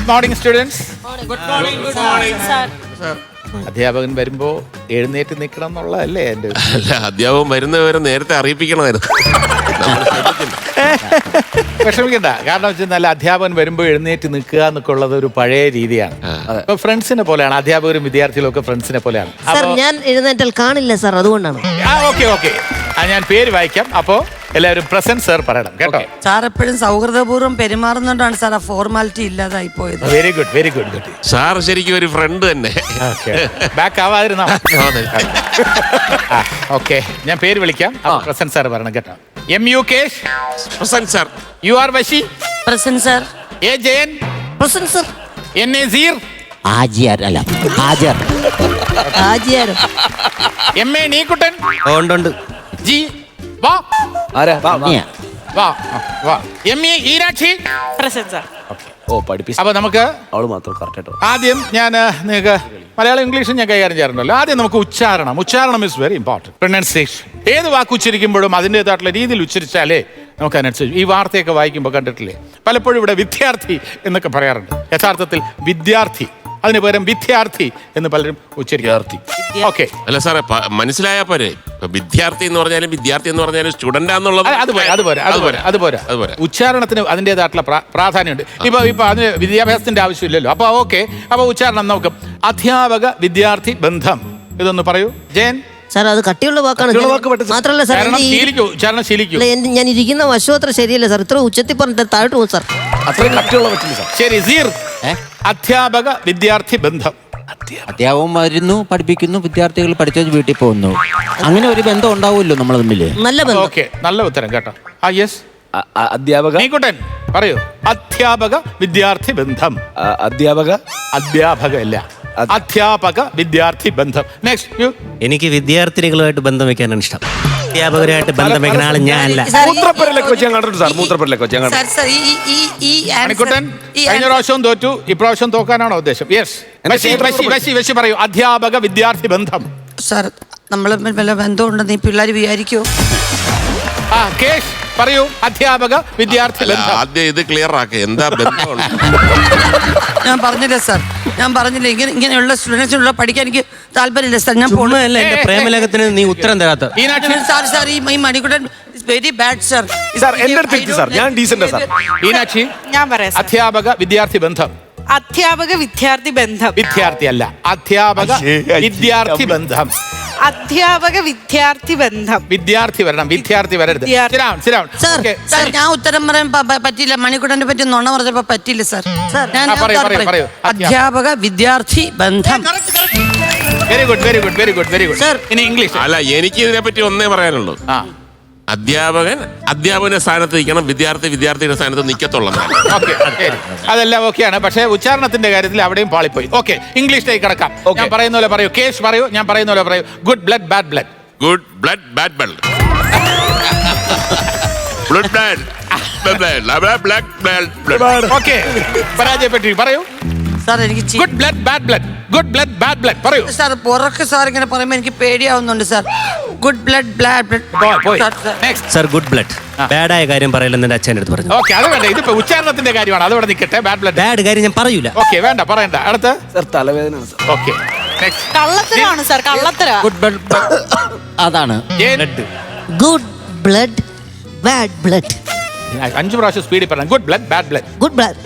Good morning students അധ്യാപകൻ വരുമ്പോ എഴുന്നേറ്റ് നിൽക്കണം എന്നുള്ളതല്ലേ എന്റെ അല്ല അധ്യാപകൻ വരുന്നവരെ നേരത്തെ അറിയിപ്പിക്കണമായിരുന്നു. വിഷമിക്കണ്ട. കാരണം വെച്ചാൽ നല്ല അധ്യാപകൻ വരുമ്പോൾ എഴുന്നേറ്റ് നിൽക്കുക എന്നൊക്കെ ഉള്ളത് ഒരു പഴയ രീതിയാണ്. ഇപ്പൊ ഫ്രണ്ട്സിനെ പോലെയാണ്. അധ്യാപകരും വിദ്യാർത്ഥികളും ഒക്കെ ഫ്രണ്ട്സിനെ പോലെയാണ് ഞാൻ എഴുന്നേറ്റൽ കാണില്ല സാർ അതുകൊണ്ടാണ്. Okay okay. ഞാൻ പേര് വായിക്കാം. അപ്പോ എല്ലാവരും പ്രസന്റ് സാർ പറയണം കേട്ടോ? സാർ എപ്പോഴും സൗഹൃദപൂർവം പെരുമാറുന്നോണ്ടാണ് സാർ ആ ഫോർമാലിറ്റി ഇല്ലാതായി പോയത്. Very good very good good sir ശരിക്കും ഒരു ഫ്രണ്ട് തന്നെ. ബാക്ക് ആവാതിരുന്നാ. ഓക്കെ ഞാൻ പേര് വിളിക്കാം. പ്രസന്റ് സാർ പറയണം കേട്ടോ. Mukesh present sir Urvashi present sir A Jayan present sir Naseer ആജിയാർ അല്ല ഹാജർ എം എ നീക്കുട്ടൻ ഉണ്ട് ജി വാ ആരാ? വാ, വാ. വാ ആ, വാ. Meenakshi present sir ഓ പഠിപ്പിച്ച. അപ്പൊ നമുക്ക് അവൾ മാത്രം കറക്റ്റ് ആയിട്ടോ? ആദ്യം ഞാൻ നിങ്ങൾക്ക് മലയാളം ഇംഗ്ലീഷും ഞാൻ കൈകാര്യം ചെയ്യാറുണ്ടല്ലോ. ആദ്യം നമുക്ക് ഉച്ചാരണം. ഉച്ചാരണം ഇസ് വെരി ഇമ്പോർട്ടന്റ് പ്രൊണൗൺസിയേഷൻ ഏത് വാക്ക് ഉച്ചരിക്കുമ്പോഴും അതിന്റെതായിട്ടുള്ള രീതിയിൽ ഉച്ചരിച്ചാലേ നമുക്ക് അതിനനുസരിച്ച് ഈ വാർത്തയൊക്കെ വായിക്കുമ്പോൾ കണ്ടിട്ടില്ലേ? പലപ്പോഴും ഇവിടെ വിദ്യാർത്ഥി എന്നൊക്കെ പറയാറുണ്ട്. യഥാർത്ഥത്തിൽ വിദ്യാർത്ഥി അതിന് പകരം വിദ്യാർത്ഥി എന്ന് പലരും ഉച്ചരിക്കാർത്ഥി ഓക്കെ. അല്ല സാറേ മനസ്സിലായാ പോരെ? വിദ്യാർത്ഥി എന്ന് പറഞ്ഞാലും വിദ്യാർത്ഥി എന്ന് പറഞ്ഞാലും സ്റ്റുഡന്റ് ആന്നുള്ളത് അതുപോലെ അതുപോലെ അതുപോലെ അതുപോലെ. അതുപോലെ ഉച്ചാരണത്തിന് അതിന്റെതായിട്ടുള്ള പ്രാധാന്യമുണ്ട്. ഇപ്പൊ ഇപ്പൊ അതിന് വിദ്യാഭ്യാസത്തിന്റെ ആവശ്യമില്ലല്ലോ. അപ്പൊ ഓക്കെ. അപ്പൊ ഉച്ചാരണം നോക്കും അധ്യാപക വിദ്യാർത്ഥി ബന്ധം. ഇതൊന്ന് പറയൂ. ജയൻ? സാർ അത് കട്ടിയുള്ള വാക്കാണ്. മാത്രമല്ല സാർ ഞാൻ ഇരിക്കുന്ന വശം അത്ര ശരിയല്ല സാർ. ഇത്ര ഉച്ചത്തിൽ പറഞ്ഞിട്ട് താഴോട്ട് പോകും സാർ. അത്രയും കട്ടിയുള്ള ശരി സീർ. അധ്യാപക വിദ്യാർത്ഥി ബന്ധം. അധ്യാപകം വരുന്നു പഠിപ്പിക്കുന്നു വിദ്യാർത്ഥികൾ പഠിച്ചു വീട്ടിൽ പോകുന്നു. അങ്ങനെ ഒരു ബന്ധം ഉണ്ടാവുമല്ലോ നമ്മൾ തമ്മിൽ നല്ല ബന്ധം. ഓക്കെ നല്ല ഉത്തരം കേട്ടോ. ആ യെസ് അധ്യാപക? നീക്കുട്ടൻ പറയൂ. അധ്യാപക വിദ്യാർത്ഥി ബന്ധം. അധ്യാപക? അധ്യാപക അല്ല അധ്യാപക വിദ്യാർത്ഥി ബന്ധം. നെക്സ്റ്റ് എനിക്ക് വിദ്യാർത്ഥിനികളുമായിട്ട് ബന്ധം വെക്കാനാണ് ഇഷ്ടം. അധ്യാപകരുമായിട്ട് ബന്ധം വെക്കുന്ന ആൾ ഞാനല്ല. മൂത്രപ്പരലൊക്കെ വെച്ച് ഞാൻ കണ്ടിട്ടുണ്ട് സാർ മൂത്രപ്പരലൊക്കെ വെച്ച് ഞാൻ മണിക്കുട്ടൻ കഴിഞ്ഞ answer- പ്രാവശ്യം തോറ്റു ഇപ്രാവശ്യം തോക്കാനാണോ ഉദ്ദേശം? യെസ് എന്റെ വശി പേര് വശി വശി വശി പറയൂ. അധ്യാപക വിദ്യാർത്ഥി ബന്ധം. സാർ നമ്മൾ വല്ല ബന്ധമുണ്ടെന്ന് ഈ പിള്ളേർ വിചാരിക്കുമോ ആ പറയൂ. അധ്യാപക വിദ്യാർത്ഥി ബന്ധം. ആദ്യം ഇത് ക്ലിയർ ആക്കുക എന്താ ബന്ധമുണ്ട് ഞാൻ പറഞ്ഞില്ല സാർ ഞാൻ പറഞ്ഞില്ല. ഇങ്ങനെ ഇങ്ങനെയുള്ള സ്റ്റുഡൻസിനുള്ള പഠിക്കാൻ എനിക്ക് താല്പര്യമില്ല സാർ ഞാൻ പോണു. എന്റെ പ്രേമലേഖത്തിന് നീ ഉത്തരം തരാത്ത? ഈനാക്ഷി സാർ സാർ ഈ ഈ Manikuttan very bad sir sir, എന്റെ അടുത്ത് സാർ. ഞാൻ decent സാർ. ഈനാക്ഷി ഞാൻ പറയാം സാർ. അധ്യാപക വിദ്യാർത്ഥി ബന്ധം. അധ്യാപക വിദ്യാർത്ഥി ബന്ധം. വിദ്യാർത്ഥി അല്ല അധ്യാപക വിദ്യാർത്ഥി ബന്ധം. അധ്യാപക വിദ്യാർത്ഥി ബന്ധം. വിദ്യാർത്ഥി വരണം വിദ്യാർത്ഥി വരരുത്. വിദ്യാർത്ഥി. Sit down, sir, Okay. Sir ഞാൻ ഉത്തരം പറയാൻ പ- പ- പറ്റിയില്ല. മണിക്കുട്ടനെ പറ്റി നുണ പറഞ്ഞപ്പോ പറ്റില്ല സർ സാർ, ഞാൻ ആ, പറയൂ, ഞാൻ പറയൂ, പറയും. പറയൂ. അധ്യാപക വിദ്യാർത്ഥി ബന്ധം. Very good very good very good very good sir ഇനി ഇംഗ്ലീഷ് അല്ല എനിക്ക് ഇതിനെ പറ്റി ഒന്നേ പറയാനുള്ളൂ. ആ. അധ്യാപകൻ അധ്യാപകന്റെ സ്ഥാനത്ത് നിൽക്കണം വിദ്യാർത്ഥി വിദ്യാർത്ഥിയുടെ സ്ഥാനത്ത് നിൽക്കത്തുള്ള. ഓക്കെ അതെല്ലാം ഓക്കെയാണ്. പക്ഷേ ഉച്ചാരണത്തിന്റെ കാര്യത്തിൽ അവിടെയും പാളിപ്പോയി. ഓക്കെ ഇംഗ്ലീഷിലേക്ക് കിടക്കാം. ഞാൻ പറയുന്ന പോലെ പറയൂ. കേസ് പറയൂ ഞാൻ പറയുന്ന പോലെ പറയൂ. Good blood bad blood. Good blood bad blood. Blood blood blood blood blood. Okay പരാജയപ്പെട്ടു പറയൂ. സാർ എനിക്ക് ചി- good blood bad blood good blood bad blood പറയൂ. സാർ പുറക്ക് സാർ ഇങ്ങനെ പറയുമ്പോൾ എനിക്ക് പേടിയാവുന്നുണ്ട് സാർ. ഗുഡ് ബ്ലഡ് ബ്ലാഡ് പോയി, പോയി. Next sir. ഗുഡ് ബ്ലഡ് ബാഡായ കാര്യം പറയില്ലെന്ന് എന്റെ അച്ഛന്റെ അടുത്ത് പറഞ്ഞു. ഓക്കെ അത് വേണ്ട. ഇതിപ്പോ ഉച്ചാരണത്തിന്റെ കാര്യമാണ്. അതവിടെ നിൽക്കട്ടെ. ബാഡ് ബ്ലഡ് ബാഡ് കാര്യം ഞാൻ പറയൂല. ഓക്കെ വേണ്ട പറയണ്ട. അടുത്ത്? സാർ തലവേദന സാർ ഓക്കെ നെക്സ്റ്റ് കള്ളത്തരാണ് സാർ കള്ളത്തര. ഗുഡ് ബ്ലഡ് അതാണ്. Blood good blood bad blood അഞ്ചു പ്രാവശ്യം സ്പീഡിൽ പറയണം good blood bad blood good blood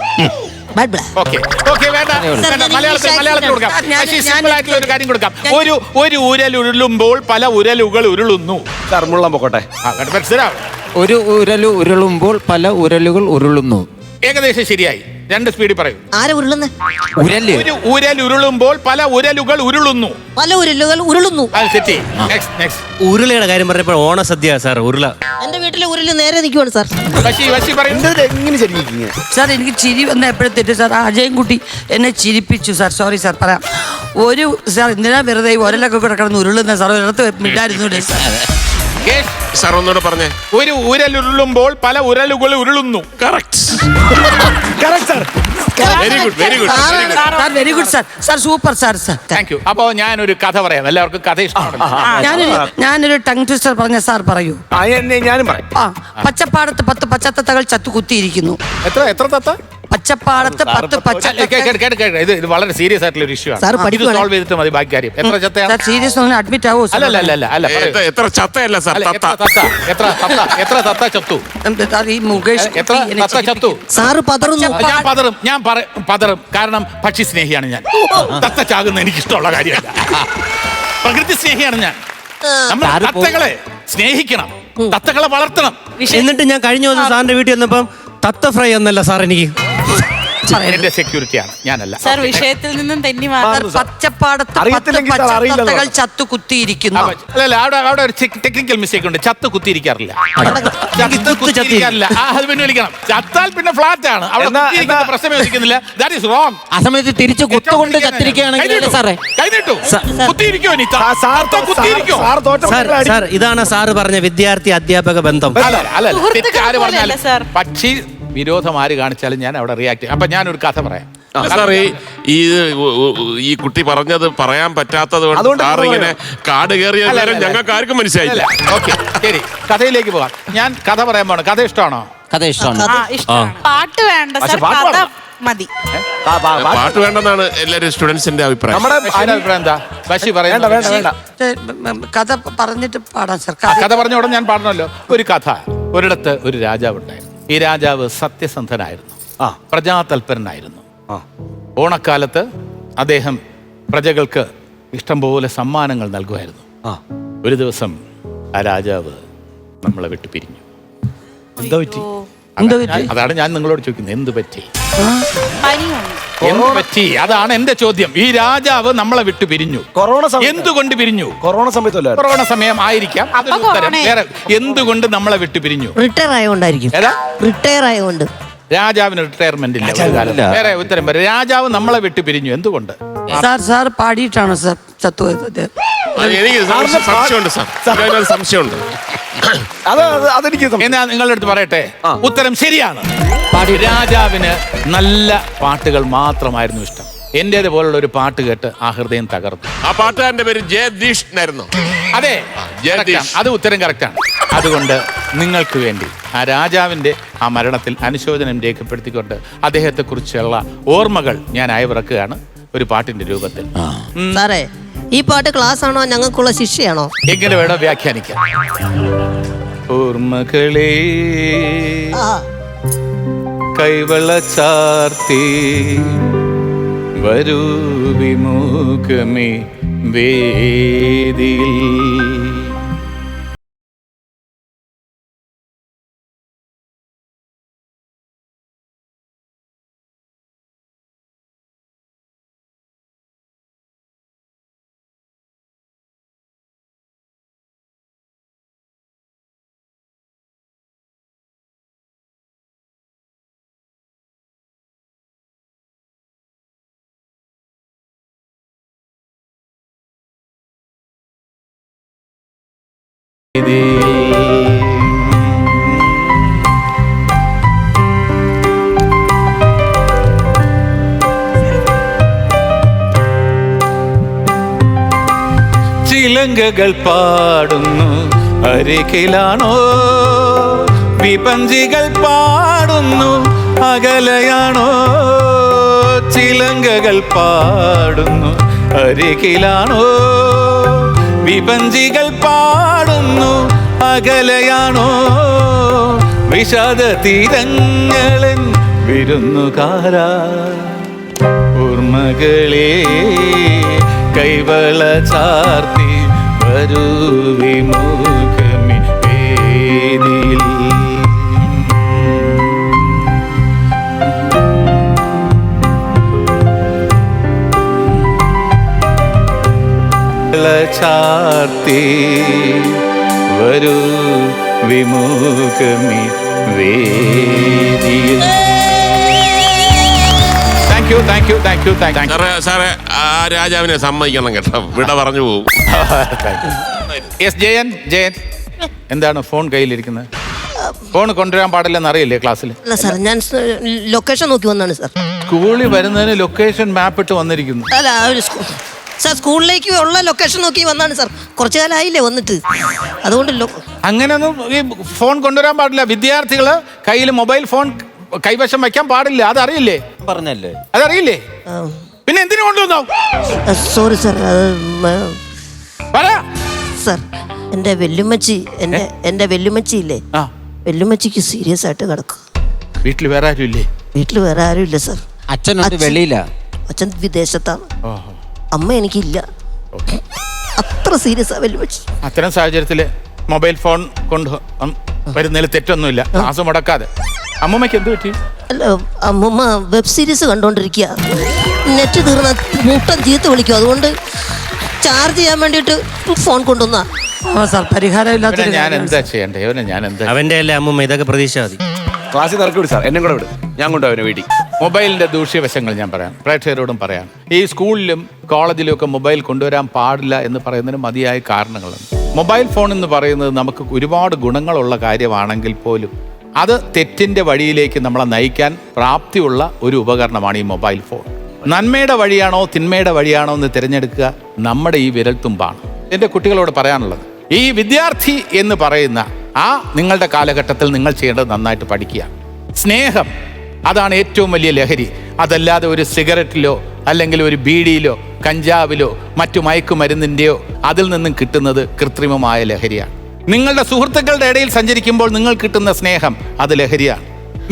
okay okay വേണ്ട. Sir, വേണ്ട. ഞാൻ മലയാളത്തിൽ മലയാളത്തിൽ കൊടുക്കാം. Sir, ഞാൻ- പക്ഷേ സിമ്പിൾ ആയിട്ടുള്ള ഒരു കാര്യം കൊടുക്കാം. ഒരു ഒരു ഉരൽ ഉരുളുമ്പോൾ പല ഉരലുകൾ ഉരുളുന്നു. സാർ പൊക്കോട്ടെ. ആ, മനസ്സിലാവും ഒരു ഉരൽ ഉരുളുമ്പോൾ പല ഉരലുകൾ ഉരുളുന്നു. ഏകദേശം ശരിയായി. രണ്ട് സ്പീഡിൽ പറയൂ. ആരെ ഉരുളുന്നേ? ഉരൽ. ഒരു ഉരൽ ഉരുളുമ്പോൾ പല ഉരലുകൾ ഉരുളുന്നു. പല ഉരുളുകൾ ഉരുളുന്നു. അത് നെക്സ്റ്റ് നെക്സ്റ്റ് ഉരുളയുടെ കാര്യം പറഞ്ഞപ്പോൾ ഓണസദ്യ സാർ ഉരുള. എന്റെ വീട്ടിലെ ഉരുൾ നേരെ നിൽക്കുവാണ് സാർ. വശി വശി പറയൂ. ഇത് എങ്ങനെ ശരിക്കും സാർ എനിക്ക് ചിരി വന്ന എപ്പോഴും തെറ്റ്. സാർ അജയൻ കുട്ടി എന്നെ ചിരിപ്പിച്ചു സാർ. Sorry sir. പറയാം. ഒരു സാർ എന്തിനാ വെറുതെ ഈ ഒരലൊക്കെ കൂടെ കിടന്ന് ഉരുളുന്ന? സാർ ഒരിടത്ത് മിണ്ടായിരുന്നു സാർ കേസ്. സാർ ഒന്നുകൂടെ പറഞ്ഞേ. ഒരു ഉരൽ ഉരുളുമ്പോൾ പല ഉരലുകൾ ഉരുളുന്നു. Correct very good very good sir very good sir sir super sir sir thank you അപ്പോ ഞാനൊരു കഥ പറയാം. എല്ലാവർക്കും കഥ ഇഷ്ടമാണ് ഞാനൊരു ഞാനൊരു ടങ് ട്വിസ്റ്റർ പറഞ്ഞ സാർ പറയൂ. ഞാനും പറയാം. ആ പച്ചപ്പാടത്ത് പത്ത് പച്ചത്തത്തകൾ ചത്തു കുത്തിയിരിക്കുന്നു എത്ര എത്ര തത്ത? പച്ചപ്പാടത്ത് പത്ത് പച്ച ഇത് ഇത് വളരെ സീരിയസ് ആയിട്ടുള്ള ഒരു ഇഷ്യൂ സാർ ആണ് ഇത് പഠിക്കുവാണ്. സോൾവ് ചെയ്തിട്ട് മതി ബാക്കി കാര്യം. എത്ര ചത്തയാണ് സീരിയസ് ഒന്ന് അഡ്മിറ്റ് ആവോ അല്ല അല്ല അല്ല അല്ല അല്ല എത്ര- എത്ര ചത്തയല്ല സാർ അല്ല, എത്ര തത്ത? തത്ത എത്ര തത്ത? എത്ര തത്ത ചത്തു? സാർ ഈ മുകേഷ് എത്ര കുട്ടി എന്നെ തത്ത ചത്തു? ചിരിപ്പിക്കുന്നു. സാറ് പതറുന്നു. ഞാൻ പതറും ഞാൻ പറ- പതറും. കാരണം പക്ഷി സ്നേഹിയാണ് ഞാൻ. തത്ത ചാകുന്ന എനിക്ക് ഇഷ്ടമുള്ള കാര്യമല്ല. പ്രകൃതി സ്നേഹിയാണ് ഞാൻ. നമ്മൾ സാറ് പോ- തത്തകളെ സ്നേഹിക്കണം. തത്തകളെ വളർത്തണം. എന്നിട്ട് ഞാൻ കഴിഞ്ഞ ദിവസം സാറിന്റെ വീട്ടിൽ വന്നപ്പം തത്ത ഫ്രൈ എന്നല്ല സാർ എനിക്ക് എന്റെ സെക്യൂരിറ്റിയാണ് ഞാനല്ല. സാർ വിഷയത്തിൽ നിന്നും തെന്നി പച്ചപ്പാടത്ത് അറിയത്തില്ലെങ്കിൽ സാർ തത്തകൾ ചത്തു കുത്തിയിരിക്കുന്നു അപ്പൊ- അല്ല അല്ല അവിടെ അവിടെ ഒരു ടെക്നിക്കൽ മിസ്റ്റേക്ക് ഉണ്ട്. ചത്ത് കുത്തിയിരിക്കാറില്ല ചത്ത് കുത്തിയിരിക്കാറില്ല ആ അത് പിന്നെ വിളിക്കണം. ചത്താൽ പിന്നെ ഫ്ലാറ്റ് ആണ് അവിടെ എന്നാ- കുത്തിയിരിക്കുന്ന എന്നാ- പ്രശ്നം യോജിക്കുന്നില്ല. ദാറ്റ് ഈസ് റോങ് ആ സമയത്ത് തിരിച്ച് കുത്തുകൊണ്ട് ചത്തിരിക്കുകയാണെങ്കിൽ സാറേ? കൈനീട്ടു കുത്തിയിരിക്കോ നീ സാർ- സാർ തോ- കുത്തിയിരിക്കോ? സാർ തോറ്റ സാർ സാർ ഇതാണ് സാറ് പറഞ്ഞ വിദ്യാർത്ഥി അധ്യാപക ബന്ധം. അല്ല അല്ല അല്ല സുഹൃത്തുക്കൾ ആര് പോലെയല്ല, പറഞ്ഞാലും സാർ. പക്ഷി വിരോധം ആര് കാണിച്ചാലും ഞാൻ അവിടെ റിയാക്ട് ചെയ്യും. ഞാൻ ഞാനൊരു കഥ പറയാം. സാറേ ഈ ഈ കുട്ടി പറഞ്ഞത് പറയാൻ പറ്റാത്തത് കൊണ്ട് അതുകൊണ്ട് സാർ ഇങ്ങനെ കാട് കയറിയ നേരം ഞങ്ങൾക്ക് ആർക്കും മനസ്സിലായില്ല. ഓക്കെ ശരി. കഥയിലേക്ക് പോകാം. ഞാൻ കഥ പറയാൻ പോണം കഥ ഇഷ്ടമാണോ? കഥ ഇഷ്ടമാണ്. പാട്ട് വേണ്ട കഥ. മതി. പാട്ട് വേണ്ടെന്നാണ് എല്ലാരും സ്റ്റുഡൻസിന്റെ അഭിപ്രായം. നമ്മുടെ അഭിപ്രായം എന്താ? ബഷി വേണ്ട വേണ്ട വേണ്ട. കഥ പറഞ്ഞിട്ട് പാടാം സർ. കഥ പറഞ്ഞ ഉടനെ ഞാൻ പാടണല്ലോ ഒരു കഥ. ഒരിടത്ത് ഒരു രാജാവ് ഉണ്ടായിരുന്നു ഈ രാജാവ് സത്യസന്ധനായിരുന്നു. ആ. പ്രജാതൽപരനായിരുന്നു. ആ. ഓണക്കാലത്ത് അദ്ദേഹം പ്രജകൾക്ക് ഇഷ്ടംപോലെ സമ്മാനങ്ങൾ നൽകുമായിരുന്നു. ആ. ഒരു ദിവസം ആ രാജാവ് നമ്മളെ വിട്ടു പിരിഞ്ഞു. എന്താ പറ്റി? എന്ത് പറ്റി? അതാണ് ഞാൻ നിങ്ങളോട് ചോദിക്കുന്നത്. എന്ത് പറ്റി? പനിയുണ്ട്? എന്ത് പറ്റി അതാണ് എന്റെ ചോദ്യം. ഈ രാജാവ് നമ്മളെ വിട്ടു പിരിഞ്ഞു. കൊറോണ സമയത്ത് എന്തുകൊണ്ട് പിരിഞ്ഞു? കൊറോണ സമയത്തല്ല കൊറോണ സമയം ആയിരിക്കാം. അതൊരു അപ്പൊ ഉത്തരം. കൊറോണ- വേറെ എന്തുകൊണ്ട് നമ്മളെ വിട്ടു പിരിഞ്ഞു? റിട്ടയർ ആയതുകൊണ്ടായിരിക്കും ഏതാ? റിട്ടയർ ആയതുകൊണ്ട് രാജാവിന് റിട്ടയർമെന്റ് ഇല്ല. ഒരു കാലത്ത്. വേറെ ഉത്തരം പറ രാജാവ് നമ്മളെ വിട്ടു പിരിഞ്ഞു. എന്തുകൊണ്ട്? സാർ സാർ പാടിയിട്ടാണോ സാർ ചത്തുപോയത്? അത് എനിക്ക് സംശയം- സംശയമുണ്ട് സാർ. സംശയമുണ്ട്. അത് അത് അതെനിക്ക് സം- എന്നാ നിങ്ങളുടെ അടുത്ത് പറയട്ടെ ഉത്തരം ശരിയാണ്. രാജാവിന് നല്ല പാട്ടുകൾ മാത്രമായിരുന്നു ഇഷ്ടം. എന്റേത് പോലുള്ള ഒരു പാട്ട് കേട്ട് ആ ഹൃദയം തകർന്നു. ആ പാട്ടുകാരന്റെ പേര് ജയദീഷ് എന്നായിരുന്നു അതെ ജയദീഷ്. അത് ഉത്തരം കറക്റ്റാണ് അതുകൊണ്ട് നിങ്ങൾക്ക് വേണ്ടി ആ രാജാവിന്റെ ആ മരണത്തിൽ അനുശോചനം രേഖപ്പെടുത്തിക്കൊണ്ട് അദ്ദേഹത്തെക്കുറിച്ചുള്ള ഓർമ്മകൾ ഞാൻ അയവിറക്കുകയാണ് ഒരു പാട്ടിന്റെ രൂപത്തിൽ. സാറേ ഈ പാട്ട് ക്ലാസ് ആണോ? ഞങ്ങൾക്കുള്ള ശിക്ഷയാണോ? എങ്ങനെ വേണോ വ്യാഖ്യാനിക്കാം. ഓർമ്മകളെ കൈവള ചാർത്തി വരൂ വിമുഖമേ വേദിയിൽ. ചിലങ്കകൾ പാടുന്നു അരികിലാണോ? വിപഞ്ചികൾ പാടുന്നു അകലയാണോ? ചിലങ്കകൾ പാടുന്നു അരികിലാണോ? വിപഞ്ചികൾ പാടുന്നു അകലയാണോ? വിഷാദ തീരങ്ങളൻ വിരുന്നുകാരാ ഓർമ്മകളെ കൈവള ചാർത്തി വരൂ വിമുഖമി ചാർത്തി വരൂ വിമുഖമി വേദിയിൽ. Thank you thank you thank you thank സാറേ സാറേ ആ രാജാവിനെ സമ്മതിക്കണം കേട്ടോ. വിട പറഞ്ഞു പോകും എസ് ജയൻ ജയൻ. എന്താണ് ഫോൺ കയ്യിലിരിക്കുന്നത്? ഫോൺ കൊണ്ടുവരാൻ പാടില്ലെന്ന് അറിയില്ലേ ക്ലാസ്സിൽ? അല്ല സാർ ഞാൻ ലൊക്കേഷൻ നോക്കി വന്നാണ് സാർ. സ്കൂളിൽ വരുന്നതിന് ലൊക്കേഷൻ മാപ്പ് ഇട്ട് വന്നിരിക്കുന്നു. അല്ല ആ ഒരു സ്കൂ- സാർ സ്കൂളിലേക്ക് ഉള്ള ലൊക്കേഷൻ നോക്കി വന്നാണ് സാർ. കുറച്ചു കാലമായില്ലേ വന്നിട്ട്. അതുകൊണ്ട് അങ്ങനെയൊന്നും ഈ ഫോൺ കൊണ്ടുവരാൻ പാടില്ല. വിദ്യാർത്ഥികൾ കയ്യിൽ മൊബൈൽ ഫോൺ കൈവശം വയ്ക്കാൻ പാടില്ല. അതറിയില്ലേ? പറഞ്ഞല്ലേ? അതറിയില്ലേ? പിന്നെ എന്തിനു കൊണ്ടുവന്നോ? സോറി സാർ പറ. സാർ എന്റെ വെല്ലുമച്ചി എന്റെ എന്റെ വെല്ലുമച്ചി ഇല്ലേ വെല്ലുമച്ചിക്ക് സീരിയസ് ആയിട്ട് കിടക്കും. വീട്ടിൽ വേറെ ആരും ഇല്ലേ വീട്ടിൽ വേറെ ആരും ഇല്ല സാർ അച്ഛൻ- വെളിയില്ല അച്ഛൻ വിദേശത്താണ്. ഓഹോ. അമ്മ എനിക്കില്ല. അത്ര സീരിയസ് ആ വെല്ലുമ്മച്ചി അത്തരം സാഹചര്യത്തിൽ മൊബൈൽ ഫോൺ കൊണ്ട് വരുന്നതിൽ തെറ്റൊന്നുമില്ല. ക്ലാസ് മുടക്കാതെ. അമ്മൂമ്മയ്ക്ക് എന്ത് പറ്റി? അല്ല അമ്മമ്മ വെബ് സീരീസ് കണ്ടോണ്ടിരിക്കുക നെറ്റ് തീർന്ന മുട്ടം ചീത്ത വിളിക്കും. അതുകൊണ്ട് ചാർജ് ചെയ്യാൻ വേണ്ടിയിട്ട് ഫോൺ കൊണ്ടുവന്നാ. സാർ പരിഹാരമില്ലാത്ത ഞാൻ എന്താ ചെയ്യണ്ടേ? ഇവനെ ഞാൻ എന്താ അവന്റെ അല്ലേ അമ്മൂമ്മ? ഇതൊക്കെ പ്രതീക്ഷ മതി. ക്ലാസ്സിൽ നിറക്കി വിട് സാർ എന്നെ കൂടെ വിട്. ഞാൻ കൊണ്ടുപോയി അവനെ വീട്ടിൽ. മൊബൈലിന്റെ ദൂഷ്യവശങ്ങൾ ഞാൻ പറയാം. പ്രേക്ഷകരോടും പറയാം. ഈ സ്കൂളിലും കോളേജിലും ഒക്കെ മൊബൈൽ കൊണ്ടുവരാൻ പാടില്ല എന്ന് പറയുന്നതിന് മതിയായ കാരണങ്ങളുണ്ട്. മൊബൈൽ ഫോൺ എന്ന് പറയുന്നത് നമുക്ക് ഒരുപാട് ഗുണങ്ങളുള്ള കാര്യമാണെങ്കിൽ പോലും അത് തെറ്റിന്റെ വഴിയിലേക്ക് നമ്മളെ നയിക്കാൻ പ്രാപ്തിയുള്ള ഒരു ഉപകരണമാണ് ഈ മൊബൈൽ ഫോൺ. നന്മയുടെ വഴിയാണോ തിന്മയുടെ വഴിയാണോ എന്ന് തിരഞ്ഞെടുക്കുക നമ്മുടെ ഈ വിരൽത്തുമ്പാണ്. എന്റെ കുട്ടികളോട് പറയാനുള്ളത് ഈ വിദ്യാർത്ഥി എന്ന് പറയുന്ന ആ നിങ്ങളുടെ കാലഘട്ടത്തിൽ നിങ്ങൾ ചെയ്യേണ്ടത് നന്നായിട്ട് പഠിക്കുക. സ്നേഹം അതാണ് ഏറ്റവും വലിയ ലഹരി. അതല്ലാതെ ഒരു സിഗരറ്റിലോ അല്ലെങ്കിൽ ഒരു ബീഡിയിലോ കഞ്ചാവിലോ മറ്റു മയക്കുമരുന്നിന്റെയോ അതിൽ നിന്നും കിട്ടുന്നത് കൃത്രിമമായ ലഹരിയാണ്. നിങ്ങളുടെ സുഹൃത്തുക്കളുടെ ഇടയിൽ സഞ്ചരിക്കുമ്പോൾ നിങ്ങൾ കിട്ടുന്ന സ്നേഹം അത് ലഹരിയാണ്.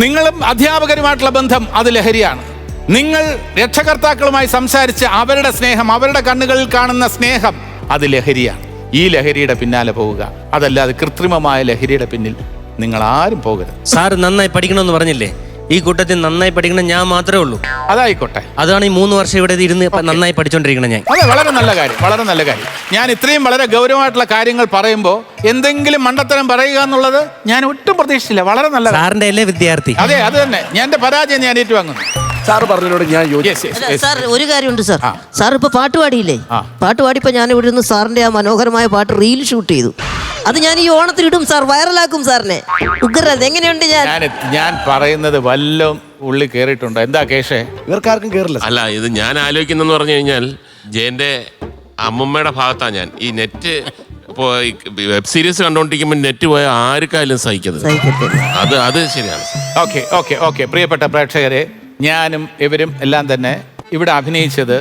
നിങ്ങളും അധ്യാപകരുമായിട്ടുള്ള ബന്ധം അത് ലഹരിയാണ്. നിങ്ങൾ രക്ഷകർത്താക്കളുമായി സംസാരിച്ച് അവരുടെ സ്നേഹം അവരുടെ കണ്ണുകളിൽ കാണുന്ന സ്നേഹം അത് ലഹരിയാണ്. ഈ ലഹരിയുടെ പിന്നാലെ പോവുക. അതല്ലാതെ കൃത്രിമമായ ലഹരിയുടെ പിന്നിൽ നിങ്ങൾ ആരും പോകരുത്. സാർ നന്നായി പഠിക്കണമെന്ന് പറഞ്ഞില്ലേ? ഈ കൂട്ടത്തിൽ നന്നായി പഠിക്കണം ഞാൻ മാത്രമേ ഉള്ളൂ. അതായിക്കോട്ടെ. അതാണ് ഈ മൂന്ന് വർഷം ഇവിടെ ഇരുന്ന് ഇപ്പൊ നന്നായി പഠിച്ചോണ്ടിരിക്കണം ഞാൻ. അതെ വളരെ നല്ല കാര്യം വളരെ നല്ല കാര്യം. ഞാൻ ഇത്രയും വളരെ ഗൗരവമായിട്ടുള്ള കാര്യങ്ങൾ പറയുമ്പോൾ എന്തെങ്കിലും മണ്ടത്തരം പറയുക എന്നുള്ളത് ഞാൻ ഒട്ടും പ്രതീക്ഷിച്ചില്ല. വളരെ നല്ല കാര്യം. സാറിന്റെ അല്ലേ വിദ്യാർത്ഥി? അതെ അത് തന്നെ. ഞാൻ എന്റെ പരാജയം ഞാൻ ഏറ്റുവാങ്ങുന്നു. സാർ പറഞ്ഞതിനോട് ഞാൻ യെസ് യെസ് അല്ല, സാർ ഒരു കാര്യമുണ്ട് സാർ. സാർ ഇപ്പൊ പാട്ട് പാടിയില്ലേ? ആ. പാട്ട് പാടിയപ്പോ ഞാൻ ഇവിടെ നിന്ന് സാറിന്റെ ആ മനോഹരമായ പാട്ട് റീൽ ഷൂട്ട് ചെയ്തു. അത് ഞാൻ ഈ ഓണത്തിന് ഇടും സാർ വൈറലാക്കും സാറിനെ. ഉഗ്രത് എങ്ങനെയുണ്ട് ഞാൻ? ഞാൻ ഞാൻ പറയുന്നത് വല്ലതും ഉള്ളിൽ കേറിയിട്ടുണ്ടോ? എന്താ കേഷേ ഇവർക്കാർക്കും കേറില്ല അല്ല ഇത് ഞാൻ ആലോചിക്കുന്നെന്ന് പറഞ്ഞു കഴിഞ്ഞാൽ ജയന്റെ അമ്മമ്മയുടെ ഭാഗത്താ ഞാൻ. ഈ നെറ്റ് ഇപ്പോ വെബ് സീരീസ് കണ്ടോണ്ടിരിക്കുമ്പോൾ നെറ്റ് പോയ ആർക്കായാലും സഹിക്കുന്നത് സഹിക്കത്തില്ല. അത് അത് ശരിയാണ് ഓക്കെ ഓക്കെ ഓക്കെ. പ്രിയപ്പെട്ട പ്രേക്ഷകരെ ഞാനും ഇവരും എല്ലാം തന്നെ ഇവിടെ അഭിനയിച്ചത്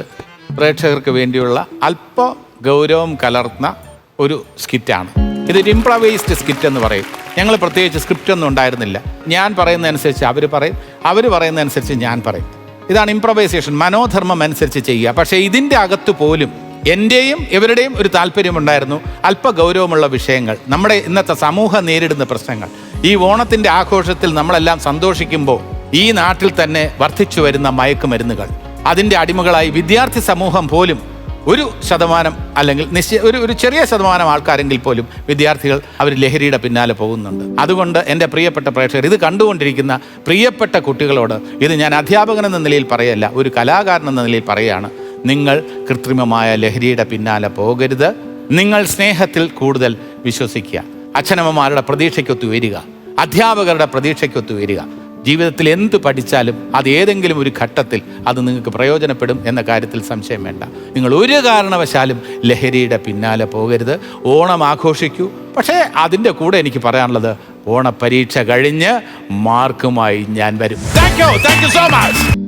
പ്രേക്ഷകർക്ക് വേണ്ടിയുള്ള അല്പ ഗൗരവം കലർന്ന ഒരു സ്കിറ്റാണ്. ഇതൊരു ഇംപ്രവൈസ്ഡ് സ്കിറ്റ് എന്ന് പറയും. ഞങ്ങൾ പ്രത്യേകിച്ച് സ്ക്രിപ്റ്റ് ഒന്നും ഉണ്ടായിരുന്നില്ല. ഞാൻ പറയുന്നതനുസരിച്ച് അവർ പറയും. അവർ പറയുന്നതനുസരിച്ച് ഞാൻ പറയും. ഇതാണ് ഇംപ്രവൈസേഷൻ മനോധർമ്മം അനുസരിച്ച് ചെയ്യുക. പക്ഷേ ഇതിന്റെ അകത്ത് പോലും എന്റെയും ഇവരുടെയും ഒരു താല്പര്യമുണ്ടായിരുന്നു അല്പ ഗൗരവമുള്ള വിഷയങ്ങൾ. നമ്മുടെ ഇന്നത്തെ സമൂഹം നേരിടുന്ന പ്രശ്നങ്ങൾ. ഈ ഓണത്തിന്റെ ആഘോഷത്തിൽ നമ്മളെല്ലാം സന്തോഷിക്കുമ്പോൾ ഈ നാട്ടിൽ തന്നെ വർദ്ധിച്ചു വരുന്ന മയക്കുമരുന്നുകൾ. അതിന്റെ അടിമകളായി വിദ്യാർത്ഥി സമൂഹം പോലും ഒരു ശതമാനം അല്ലെങ്കിൽ നിശ്ചയ ഒരു ഒരു ചെറിയ ശതമാനം ആൾക്കാരെങ്കിൽ പോലും വിദ്യാർത്ഥികൾ അവർ ലഹരിയുടെ പിന്നാലെ പോകുന്നുണ്ട്. അതുകൊണ്ട് എന്റെ പ്രിയപ്പെട്ട പ്രേക്ഷകർ ഇത് കണ്ടുകൊണ്ടിരിക്കുന്ന പ്രിയപ്പെട്ട കുട്ടികളോട് ഇത് ഞാൻ അധ്യാപകൻ എന്ന നിലയിൽ പറയല്ല ഒരു കലാകാരൻ എന്ന നിലയിൽ പറയുകയാണ് നിങ്ങൾ കൃത്രിമമായ ലഹരിയുടെ പിന്നാലെ പോകരുത്. നിങ്ങൾ സ്നേഹത്തിൽ കൂടുതൽ വിശ്വസിക്കുക. അച്ഛനമ്മമാരുടെ പ്രതീക്ഷയ്ക്കൊത്തു വരിക അധ്യാപകരുടെ പ്രതീക്ഷയ്ക്കൊത്തു വരിക ജീവിതത്തിൽ എന്ത് പഠിച്ചാലും അത് ഏതെങ്കിലും ഒരു ഘട്ടത്തിൽ അത് നിങ്ങൾക്ക് പ്രയോജനപ്പെടും എന്ന കാര്യത്തിൽ സംശയം വേണ്ട. നിങ്ങൾ ഒരു കാരണവശാലും ലഹരിയുടെ പിന്നാലെ പോകരുത്. ഓണം ആഘോഷിക്കൂ. പക്ഷേ അതിന്റെ കൂടെ എനിക്ക് പറയാനുള്ളത് ഓണപ്പരീക്ഷ കഴിഞ്ഞ് മാർക്കുമായി ഞാൻ വരും. Thank you thank you so much